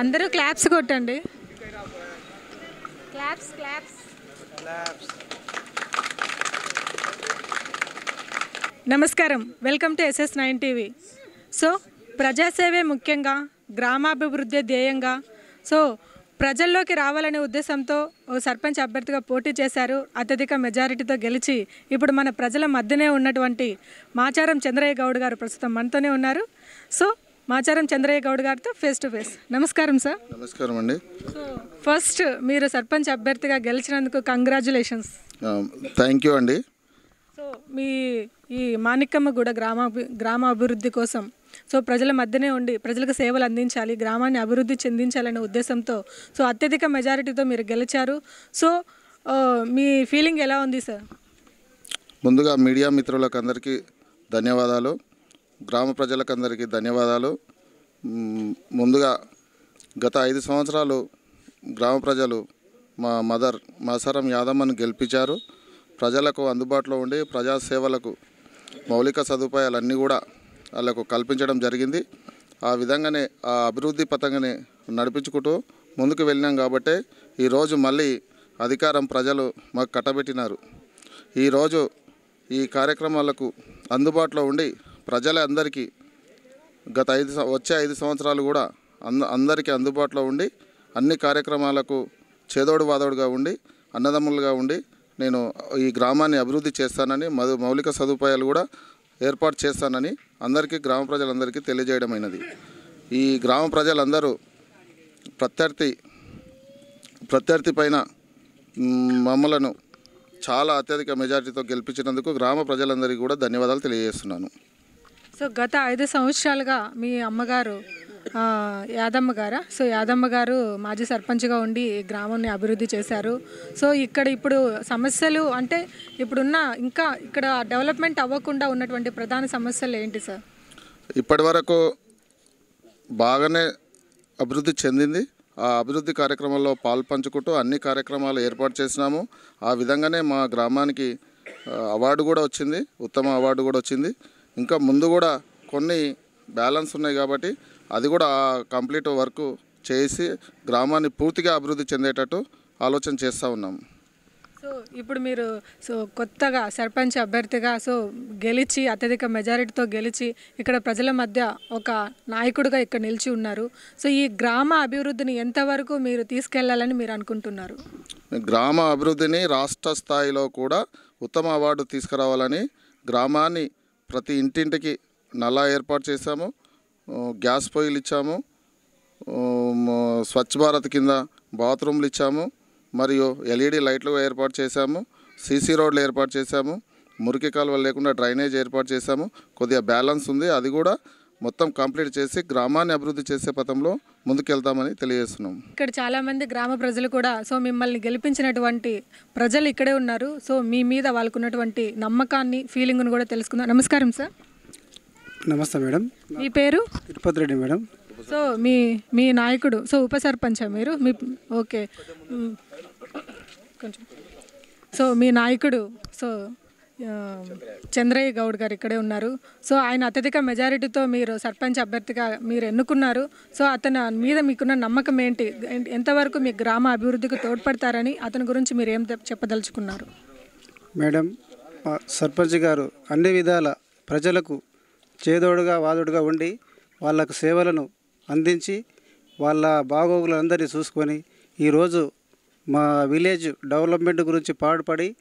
అందరూ క్లాప్స్ కొట్టండి. Claps claps నమస్కారం. Welcome to SS nine TV so ప్రజాసేవే ముఖ్యంగా గ్రామాభివృద్ధి ధ్యేయంగా. సో ప్రజల్లోకి రావాలనే ఉద్దేశంతో ఓ సర్పంచ్ అభ్యర్థిగా పోటీ చేశారు. అత్యధిక మెజారిటీతో గెలిచి ఇప్పుడు మన ప్రజల మధ్యనే ఉన్నటువంటి మాచారం చంద్రయ్య గౌడ్ గారు ప్రస్తుతం మనతోనే ఉన్నారు. సో మాచారం చంద్రయ్య గౌడ్ గారితో ఫేస్ టు ఫేస్ నమస్కారం సార్ నమస్కారం అండి. సో ఫస్ట్ మీరు సర్పంచ్ అభ్యర్థిగా గెలిచినందుకు కంగ్రాచులేషన్స్ థ్యాంక్ యూ అండి. సో మీ ఈ మాణిక్కమ్మ కూడా గ్రామ గ్రామ అభివృద్ధి కోసం సో ప్రజల మధ్యనే ఉండి ప్రజలకు సేవలు అందించాలి గ్రామాన్ని అభివృద్ధి చెందించాలనే ఉద్దేశంతో సో అత్యధిక మెజారిటీతో మీరు గెలిచారు. సో మీ ఫీలింగ్ ఎలా ఉంది సార్ ముందుగా మీడియా మిత్రులకు అందరికీ ధన్యవాదాలు. గ్రామ ప్రజలకు అందరికీ ధన్యవాదాలు ముందుగా గత ఐదు సంవత్సరాలు గ్రామ ప్రజలు మా మదర్ మసరం యాదమ్మను గెలిపించారు. ప్రజలకు అందుబాటులో ఉండి ప్రజా సేవలకు మౌలిక సదుపాయాలన్నీ కూడా వాళ్ళకు కల్పించడం జరిగింది. ఆ విధంగానే ఆ అభివృద్ధి పథంగానే నడిపించుకుంటూ ముందుకు వెళ్ళినాం కాబట్టే ఈరోజు మళ్ళీ అధికారం ప్రజలు మాకు కట్టబెట్టినారు. ఈరోజు ఈ కార్యక్రమాలకు అందుబాటులో ఉండి ప్రజలందరికీ గత ఐదు సం- వచ్చే ఐదు సంవత్సరాలు కూడా అంద అందరికీ అందుబాటులో ఉండి అన్ని కార్యక్రమాలకు చేదోడు వాదోడుగా ఉండి అన్నదమ్ములుగా ఉండి నేను ఈ గ్రామాన్ని అభివృద్ధి చేస్తానని మధు మౌలిక సదుపాయాలు కూడా ఏర్పాటు చేస్తానని అందరికీ గ్రామ ప్రజలందరికీ తెలియజేయడమైనది. ఈ గ్రామ ప్రజలందరూ ప్రత్యర్థి ప్రత్యర్థి పైన మమ్మలను చాలా అత్యధిక మెజారిటీతో గెలిపించినందుకు గ్రామ ప్రజలందరికీ కూడా ధన్యవాదాలు తెలియజేస్తున్నాను. సో గత ఐదు సంవత్సరాలుగా మీ అమ్మగారు యాదమ్మ గారా? సో యాదమ్మ గారు మాజీ సర్పంచ్గా ఉండి గ్రామాన్ని అభివృద్ధి చేశారు. సో ఇక్కడ ఇప్పుడు సమస్యలు అంటే ఇప్పుడున్న ఇంకా ఇక్కడ డెవలప్మెంట్ అవ్వకుండా ఉన్నటువంటి ప్రధాన సమస్యలు ఏంటి సార్? ఇప్పటి వరకు బాగానే అభివృద్ధి చెందింది. ఆ అభివృద్ధి కార్యక్రమంలో పాల్పంచుకుంటూ అన్ని కార్యక్రమాలు ఏర్పాటు చేసినాము. ఆ విధంగానే మా గ్రామానికి అవార్డు కూడా వచ్చింది. ఉత్తమ అవార్డు కూడా వచ్చింది. ఇంకా ముందు కూడా కొన్ని బ్యాలెన్స్ ఉన్నాయి కాబట్టి అది కూడా కంప్లీట్ వర్క్ చేసి గ్రామాన్ని పూర్తిగా అభివృద్ధి చెందేటట్టు ఆలోచన చేస్తూ ఉన్నాము సో ఇప్పుడు మీరు సో కొత్తగా సర్పంచ్ అభ్యర్థిగా సో గెలిచి అత్యధిక మెజారిటీతో గెలిచి ఇక్కడ ప్రజల మధ్య ఒక నాయకుడిగా ఇక్కడ నిలిచి ఉన్నారు. సో ఈ గ్రామ అభివృద్ధిని ఎంతవరకు మీరు తీసుకెళ్ళాలని మీరు అనుకుంటున్నారు? గ్రామ అభివృద్ధిని రాష్ట్ర స్థాయిలో కూడా ఉత్తమ అవార్డు తీసుకురావాలని గ్రామాన్ని ప్రతి ఇంటింటికి నల్లా ఏర్పాటు చేశాము గ్యాస్ పొయ్యిలు ఇచ్చాము స్వచ్ఛ భారత్ కింద బాత్రూమ్లు ఇచ్చాము మరియు ఎల్ఈడి లైట్లు ఏర్పాటు చేశాము సీసీ రోడ్లు ఏర్పాటు చేశాము మురికి కాలువలు లేకుండా డ్రైనేజ్ ఏర్పాటు చేశాము కొద్దిగా బ్యాలెన్స్ ఉంది అది కూడా మొత్తం కంప్లీట్ చేసి గ్రామాన్ని అభివృద్ధి చేసే పథంలో ముందుకెళ్తామని తెలియజేస్తున్నాం. ఇక్కడ చాలా మంది గ్రామ ప్రజలు కూడా సో మిమ్మల్ని గెలిపించినటువంటి ప్రజలు ఇక్కడే ఉన్నారు. సో మీ మీద వాళ్ళకున్నటువంటి నమ్మకాన్ని ఫీలింగ్ను కూడా తెలుసుకుందాం. నమస్కారం సార్. నమస్తే మేడం. మీ పేరు? తిరుపతి రెడ్డి మేడం. సో మీ మీ నాయకుడు సో ఉప సర్పంచా మీరు? మీ ఓకే. కొంచెం. సో మీ నాయకుడు సో చంద్రయ్య గౌడ్. గారు ఇక్కడే ఉన్నారు. సో ఆయన అత్యధిక మెజారిటీతో మీరు సర్పంచ్ అభ్యర్థిగా మీరు ఎన్నుకున్నారు. సో అతని మీద మీకున్న నమ్మకం ఏంటి? ఎంతవరకు మీ గ్రామ అభివృద్ధికి తోడ్పడతారని అతని గురించి మీరు ఏం చెప్- చెప్పదలుచుకున్నారు? మేడం సర్పంచ్ గారు అన్ని విధాల ప్రజలకు చేదోడుగా వాదుడుగా ఉండి వాళ్ళకు సేవలను అందించి వాళ్ళ బాగోగులందరినీ చూసుకొని ఈరోజు మా విలేజ్ డెవలప్మెంట్ గురించి పాటుపడి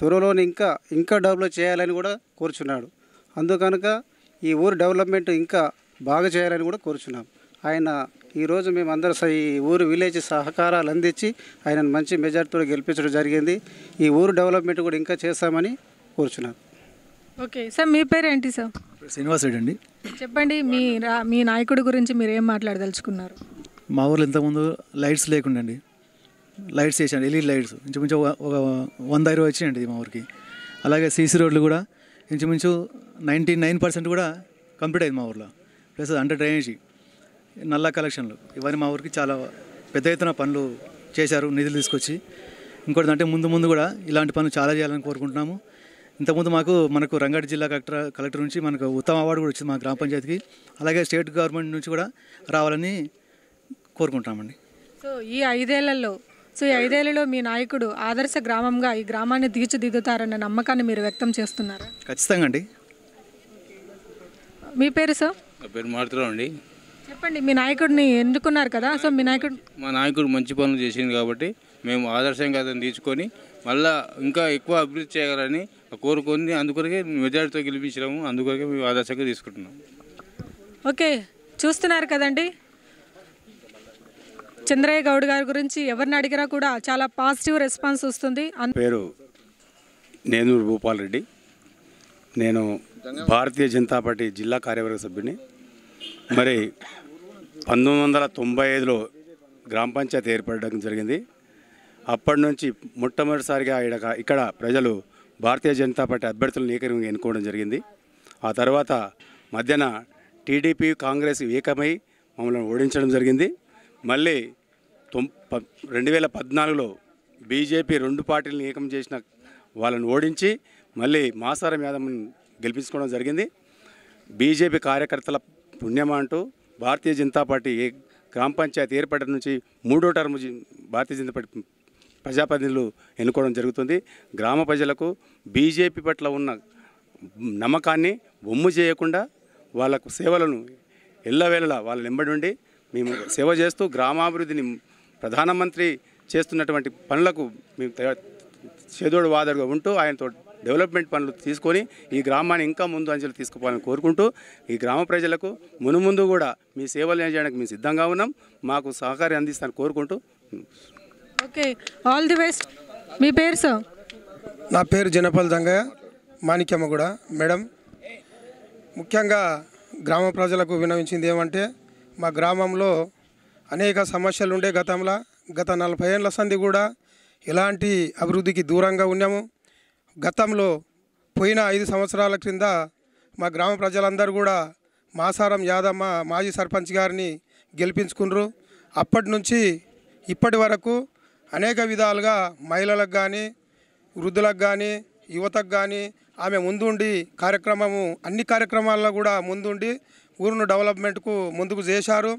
త్వరలోని ఇంకా ఇంకా డెవలప్ చేయాలని కూడా కోరుచున్నాడు. అందుకనుక ఈ ఊరు డెవలప్మెంట్ ఇంకా బాగా చేయాలని కూడా కోరుచున్నాం. ఆయన ఈరోజు మేము అందరూ స- ఈ ఊరు విలేజ్ సహకారాలు అందించి ఆయనను మంచి మెజార్టీతో గెలిపించడం జరిగింది. ఈ ఊరు డెవలప్మెంట్ కూడా ఇంకా చేస్తామని కోరుచున్నాను ఓకే సార్ మీ పేరు ఏంటి సార్? శ్రీనివాస్ రెడ్డి అండి. చెప్పండి మీ మీ నాయకుడి గురించి మీరు ఏం మాట్లాడదలుచుకున్నారు? మా ఊర్లో ఇంతకుముందు లైట్స్ లేకుండండి లైట్స్ వేసాడు ఎల్ఈడి లైట్స్. ఇంచుమించు ఒక ఒక వంద ఇరవై వచ్చినాయండి మా ఊరికి. అలాగే సీసీ రోడ్లు కూడా ఇంచుమించు నైంటీ నైన్ పర్సెంట్ కూడా కంప్లీట్ అయింది మా ఊర్లో. ప్లస్ అండర్ డ్రైనేజీ నల్ల కలెక్షన్లు. ఇవన్నీ మా ఊరికి చాలా పెద్ద ఎత్తున పనులు చేశారు నిధులు తీసుకొచ్చి. ఇంకోటి అంటే ముందు ముందు కూడా ఇలాంటి పనులు చాలా చేయాలని కోరుకుంటున్నాము. ఇంతకుముందు మాకు మనకు రంగారెడ్డి జిల్లా కలెక్టర్ కలెక్టర్ నుంచి మనకు ఉత్తమ అవార్డు కూడా వచ్చింది మా గ్రామ పంచాయతీకి. అలాగే స్టేట్ గవర్నమెంట్ నుంచి కూడా రావాలని కోరుకుంటామండి సో ఈ ఐదేళ్ళలో సో ఈ ఐదేళ్ళలో మీ నాయకుడు ఆదర్శ గ్రామంగా ఈ గ్రామాన్ని తీర్చిదిద్దుతారన్న నమ్మకాన్ని మీరు వ్యక్తం చేస్తున్నారా? ఖచ్చితంగా అండి. మీ పేరు సార్? నా పేరు మారుతున్నాం అండి. చెప్పండి మీ నాయకుడిని ఎన్నుకున్నారు కదా? సో మీ నాయకుడు మా నాయకుడు మంచి పనులు చేసింది కాబట్టి మేము ఆదర్శంగా అతను తీసుకొని మళ్ళా ఇంకా ఎక్కువ అభివృద్ధి చేయాలని కోరుకొని అందుకొరకే మెజారిటీతో గెలిపించినాము. అందుకొరకే మేము ఆదర్శంగా తీసుకుంటున్నాం. ఓకే చూస్తున్నారు కదండి. చంద్రయ్య గౌడ్ గారి గురించి ఎవరిని అడిగినా కూడా చాలా పాజిటివ్ రెస్పాన్స్ వస్తుంది. పేరు నేనూరు భూపాల్ రెడ్డి. నేను భారతీయ జనతా పార్టీ జిల్లా కార్యవర్గ సభ్యుని మరి పంతొమ్మిది వందల తొంభై ఐదులో గ్రామ పంచాయతీ ఏర్పడడం జరిగింది. అప్పటి నుంచి మొట్టమొదటిసారిగా ఈడ- ఇక్కడ ప్రజలు భారతీయ జనతా పార్టీ అభ్యర్థులను ఏకరంగా ఎన్నుకోవడం జరిగింది. ఆ తర్వాత మధ్యన టీడీపీ కాంగ్రెస్ ఏకమై మమ్మల్ని ఓడించడం జరిగింది. మళ్ళీ తొం ప- రెండు వేల పద్నాలుగులో బీజేపీ రెండు పార్టీలను ఏకం చేసిన వాళ్ళని ఓడించి మళ్ళీ మాసారం యాదవ్ని గెలిపించుకోవడం జరిగింది. బీజేపీ కార్యకర్తల పుణ్యమా అంటూ భారతీయ జనతా పార్టీ ఏ గ్రామ పంచాయతీ ఏర్పడడం నుంచి మూడో టర్మ్ భారతీయ జనతా పార్టీ ప్రజాప్రతినిధులు ఎన్నుకోవడం జరుగుతుంది. గ్రామ ప్రజలకు బీజేపీ పట్ల ఉన్న నమ్మకాన్ని బొమ్ము చేయకుండా వాళ్ళకు సేవలను ఎల్లవేళలా వాళ్ళ వెంబడి ఉండి మేము సేవ చేస్తూ గ్రామాభివృద్ధిని ప్రధానమంత్రి చేస్తున్నటువంటి పనులకు మేము చేదోడు వాదడుగా ఉంటూ ఆయనతో డెవలప్మెంట్ పనులు తీసుకొని ఈ గ్రామాన్ని ఇంకా ముందు అంచెలు తీసుకుపోవాలని కోరుకుంటూ ఈ గ్రామ ప్రజలకు మునుముందు కూడా మీ సేవలు చేయడానికి మేము సిద్ధంగా ఉన్నాం. మాకు సహకారం అందిస్తానని కోరుకుంటూ ఓకే ఆల్ ది బెస్ట్. మీ పేరు సార్? నా పేరు జనపల్ దంగయ్య మాణిక్యమ్మ కూడా మేడం ముఖ్యంగా గ్రామ ప్రజలకు వినవించింది ఏమంటే మా గ్రామంలో అనేక సమస్యలు ఉండే గతంలో గత నలభై ఏళ్ళ సంది కూడా ఎలాంటి అభివృద్ధికి దూరంగా ఉన్నాము. గతంలో పోయిన ఐదు సంవత్సరాల క్రింద మా గ్రామ ప్రజలందరూ కూడా మాసారం యాదమ్మ మాజీ సర్పంచ్ గారిని గెలిపించుకున్నారు. అప్పటి నుంచి ఇప్పటి వరకు అనేక విధాలుగా మహిళలకు కానీ వృద్ధులకు కానీ యువతకు కానీ ఆమె ముందుండి కార్యక్రమము అన్ని కార్యక్రమాల్లో కూడా ముందుండి ఊరును డెవలప్మెంట్కు ముందుకు చేశారు.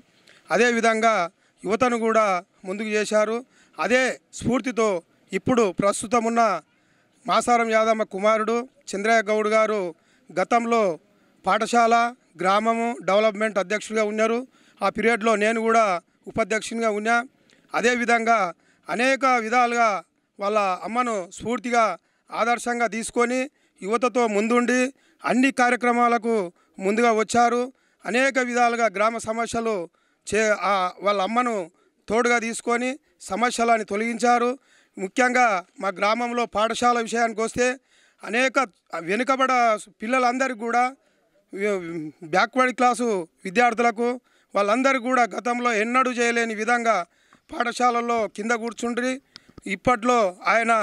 అదేవిధంగా యువతను కూడా ముందుకు చేశారు. అదే స్ఫూర్తితో ఇప్పుడు ప్రస్తుతం ఉన్న మాసారం యాదమ్మ కుమారుడు చంద్రయ్య గౌడ్ గారు గతంలో పాఠశాల గ్రామము డెవలప్మెంట్ అధ్యక్షుడిగా ఉన్నారు. ఆ పీరియడ్లో నేను కూడా ఉపాధ్యక్షునిగా ఉన్నా. అదేవిధంగా అనేక విధాలుగా వాళ్ళ అమ్మను స్ఫూర్తిగా ఆదర్శంగా తీసుకొని యువతతో ముందుండి అన్ని కార్యక్రమాలకు ముందుగా వచ్చారు. అనేక విధాలుగా గ్రామ సమస్యలు చే వాళ్ళ అమ్మను తోడుగా తీసుకొని సమస్యలని తొలగించారు. ముఖ్యంగా మా గ్రామంలో పాఠశాల విషయానికి వస్తే అనేక వెనుకబడ పిల్లలందరికీ కూడా బ్యాక్వర్డ్ క్లాసు విద్యార్థులకు వాళ్ళందరికీ కూడా గతంలో ఎన్నడూ చేయలేని విధంగా పాఠశాలల్లో కింద కూర్చుండ్రి. ఇప్పట్లో ఆయన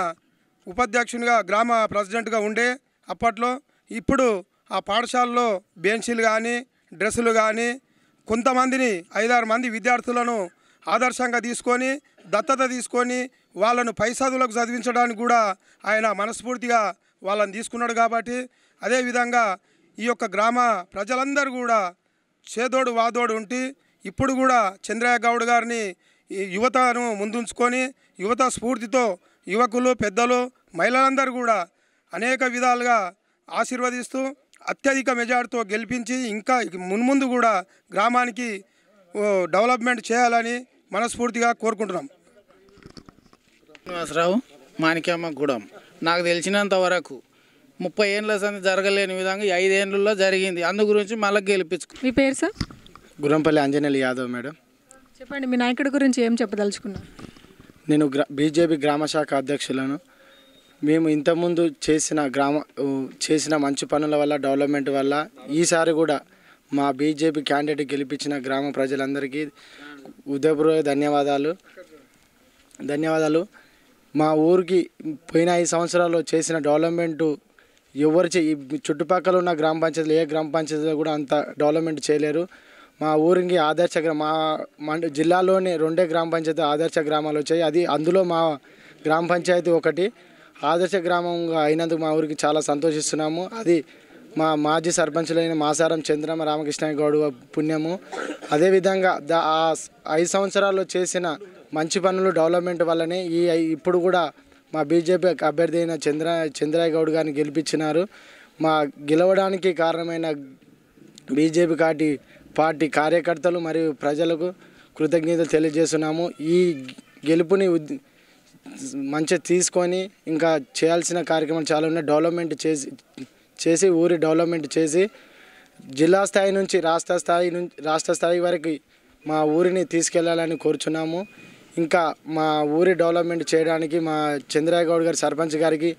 ఉపాధ్యక్షునిగా గ్రామ ప్రెసిడెంట్గా ఉండే అప్పట్లో. ఇప్పుడు ఆ పాఠశాలలో బెంచీలు కానీ డ్రెస్సులు కానీ కొంతమందిని ఐదారు మంది విద్యార్థులను ఆదర్శంగా తీసుకొని దత్తత తీసుకొని వాళ్ళను పై చదువులకు చదివించడానికి కూడా ఆయన మనస్ఫూర్తిగా వాళ్ళని తీసుకున్నాడు కాబట్టి అదేవిధంగా ఈ యొక్క గ్రామ ప్రజలందరూ కూడా చేదోడు వాదోడు ఉంటే ఇప్పుడు కూడా చంద్రయ్య గౌడ్ గారిని యువతను ముందుంచుకొని యువత స్ఫూర్తితో యువకులు పెద్దలు మహిళలందరూ కూడా అనేక విధాలుగా ఆశీర్వదిస్తూ అత్యధిక మెజార్టీతో గెలిపించి ఇంకా మున్ముందు కూడా గ్రామానికి ఓ, డెవలప్మెంట్ చేయాలని మనస్ఫూర్తిగా కోరుకుంటున్నాం. శ్రీనివాసరావు మాణిక్యమ్మ గూడెం నాకు తెలిసినంత వరకు ముప్పై ఏళ్ళ సంది జరగలేని విధంగా ఈ ఐదేళ్ళలో జరిగింది. అందు గురించి మళ్ళీ గెలిపించుకు మీ పేరు సార్? గురంపల్లి ఆంజనేయులు యాదవ్ మేడం. చెప్పండి మీ నాయకుడి గురించి ఏం చెప్పదలుచుకున్నారు? నేను గ్రా బీజేపీ గ్రామ శాఖ అధ్యక్షులను. మేము ఇంతకుముందు చేసిన గ్రామ చేసిన మంచి పనుల వల్ల డెవలప్మెంట్ వల్ల ఈసారి కూడా మా బీజేపీ క్యాండిడేట్ గెలిపించిన గ్రామ ప్రజలందరికీ ఉదయపూర్వక ధన్యవాదాలు. ధన్యవాదాలు. మా ఊరికి పోయిన ఐదు సంవత్సరాల్లో చేసిన డెవలప్మెంట్ ఎవరు చే చుట్టుపక్కల ఉన్న గ్రామ పంచాయతీలు ఏ గ్రామ పంచాయతీలో కూడా అంత డెవలప్మెంట్ చేయలేరు. మా ఊరికి ఆదర్శ మా మండ జిల్లాలోని రెండే గ్రామ పంచాయతీ ఆదర్శ గ్రామాలు వచ్చాయి. అది అందులో మా గ్రామ పంచాయతీ ఒకటి. ఆదర్శ గ్రామంగా అయినందుకు మా ఊరికి చాలా సంతోషిస్తున్నాము. అది మా మాజీ సర్పంచులైన మాసారం చంద్రమ రామకృష్ణ గౌడ్ పుణ్యము. అదేవిధంగా దా ఆ ఐదు సంవత్సరాల్లో చేసిన మంచి పనులు డెవలప్మెంట్ వల్లనే ఈ ఇప్పుడు కూడా మా బీజేపీ అభ్యర్థి అయిన చంద్ర చంద్రయ్య గౌడ్ గారిని గెలిపించినారు. మా గెలవడానికి కారణమైన బీజేపీ పార్టీ పార్టీ కార్యకర్తలు మరియు ప్రజలకు కృతజ్ఞతలు తెలియజేస్తున్నాము. ఈ గెలుపుని ఉద్- మంచిగా తీసుకొని ఇంకా చేయాల్సిన కార్యక్రమాలు చాలా ఉన్నాయి. డెవలప్మెంట్ చేసి చేసి ఊరి డెవలప్మెంట్ చేసి జిల్లా స్థాయి నుంచి రాష్ట్ర స్థాయి నుంచి రాష్ట్ర స్థాయి వరకు మా ఊరిని తీసుకెళ్ళాలని కోరుచున్నాము. ఇంకా మా ఊరి డెవలప్మెంట్ చేయడానికి మా చంద్రయ్య గౌడ్ గారి సర్పంచ్ గారికి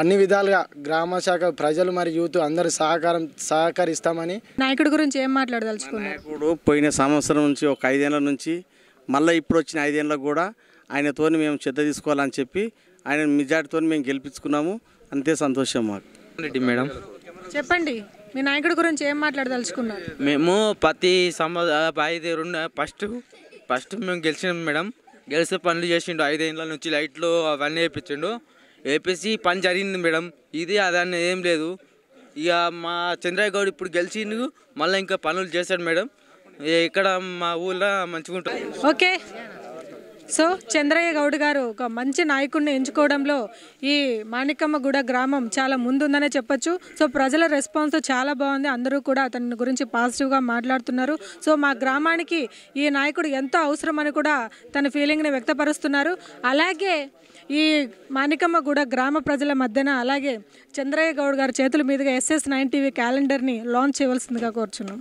అన్ని విధాలుగా గ్రామ శాఖ ప్రజలు మరియు యూత్ అందరూ సహకారం సహకరిస్తామని నాయకుడి గురించి ఏం మాట్లాడదలుచుకున్నారు? ఇప్పుడు పోయిన సంవత్సరం నుంచి ఒక ఐదేళ్ళ నుంచి మళ్ళీ ఇప్పుడు వచ్చిన ఐదేళ్ళకు కూడా ఆయనతో మేము శ్రద్ధ తీసుకోవాలని చెప్పి ఆయన మెజార్టీతో మేము గెలిపించుకున్నాము. అంతే సంతోషం మాకు. రెడ్డి మేడం. చెప్పండి మీ నాయకుడి గురించి ఏం మాట్లాడదలుచుకున్నారు? మేము ప్రతి సంవ ఐదు రెండు ఫస్ట్ ఫస్ట్ మేము గెలిచినాం మేడం. గెలిస్తే పనులు చేసిండు. ఐదేళ్ళ నుంచి లైట్లు అవన్నీ వేయించిండు వేపించి పని జరిగింది మేడం. ఇది అదన్నీ ఏం లేదు. ఇక మా చంద్రయ్య గౌడ్ ఇప్పుడు గెలిచిండు. మళ్ళీ ఇంకా పనులు చేశాడు మేడం. ఇక ఇక్కడ మా ఊళ్ళో మంచిగా ఉంటుంది ఓకే. సో చంద్రయ్య గౌడ్ గారు ఒక మంచి నాయకుడిని ఎంచుకోవడంలో ఈ మాణికమ్మగూడ గ్రామం చాలా ముందుందనే చెప్పొచ్చు. సో ప్రజల రెస్పాన్స్ చాలా బాగుంది. అందరూ కూడా అతని గురించి పాజిటివ్గా మాట్లాడుతున్నారు. సో మా గ్రామానికి ఈ నాయకుడు ఎంతో అవసరమని కూడా తన ఫీలింగ్ని వ్యక్తపరుస్తున్నారు. అలాగే ఈ మాణికమ్మగూడ గ్రామ ప్రజల మధ్యన అలాగే చంద్రయ్య గౌడ్ గారి చేతుల మీదుగా ఎస్ఎస్ నైన్ టీవీ క్యాలెండర్ని లాంచ్ చేయవలసిందిగా కోరుచున్నాం.